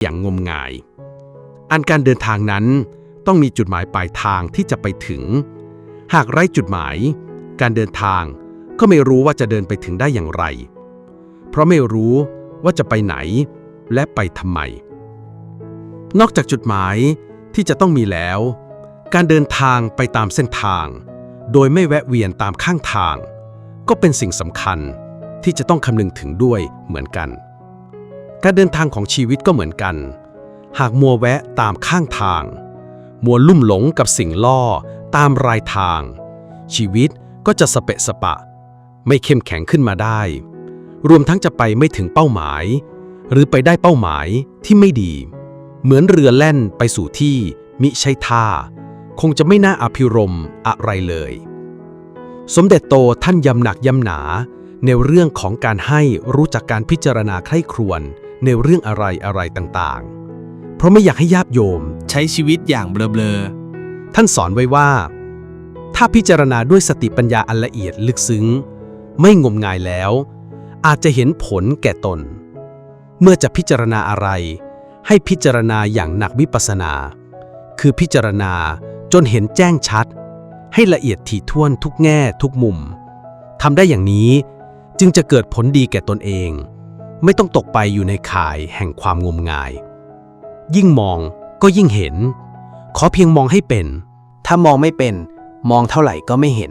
อย่างงมงาย อันการเดินทางนั้นต้องมีจุดหมายปลายทางที่จะไปถึง หากไร้จุดหมาย การเดินทางก็ไม่รู้ว่าจะเดินไปถึงได้อย่างไร เพราะไม่รู้ว่าจะไปไหนและไปทำไม นอกจากจุดหมายที่จะต้องมีแล้ว การเดินทางไปตามเส้นทาง โดยไม่แวะเวียนตามข้างทาง ก็เป็นสิ่งสำคัญที่จะต้องคำนึงถึงด้วยเหมือนกัน การเดินทางของชีวิตก็เหมือนกัน หากมัวแวะตามข้างทาง มัวลุ่มหลงกับสิ่งล่อตามรายทาง ชีวิตก็จะสเปะสปะ ไม่เข้มแข็งขึ้นมาได้ รวมทั้งจะไปไม่ถึงเป้าหมาย หรือไปได้เป้าหมายที่ไม่ดี เหมือนเรือแล่นไปสู่ที่มิใช่ท่า คงจะไม่น่าอภิรมอะไรเลย สมเด็จโตท่านย้ำหนักย้ำหนาในเรื่องของการให้รู้จักการพิจารณาใคร่ครวญ ในเรื่องอะไรอะไรต่างๆ เพราะไม่อยากให้ญาติโยม ใช้ชีวิตอย่างเบลอๆ ท่านสอนไว้ว่า ถ้าพิจารณาด้วยสติปัญญาอันละเอียดลึกซึ้ง ไม่งมงายแล้ว อาจจะเห็นผลแก่ตน เมื่อจะพิจารณาอะไร ให้พิจารณาอย่างหนักวิปัสนา คือพิจารณาจนเห็นแจ้งชัด ให้ละเอียดถี่ถ้วนทุกแง่ทุกมุมทำได้อย่างนี้จึงจะเกิดผลดีแก่ตนเอง ไม่ต้องตกไปอยู่ในข่ายแห่งความงมงาย ยิ่งมองก็ยิ่งเห็น ขอเพียงมองให้เป็น ถ้ามองไม่เป็น มองเท่าไหร่ก็ไม่เห็น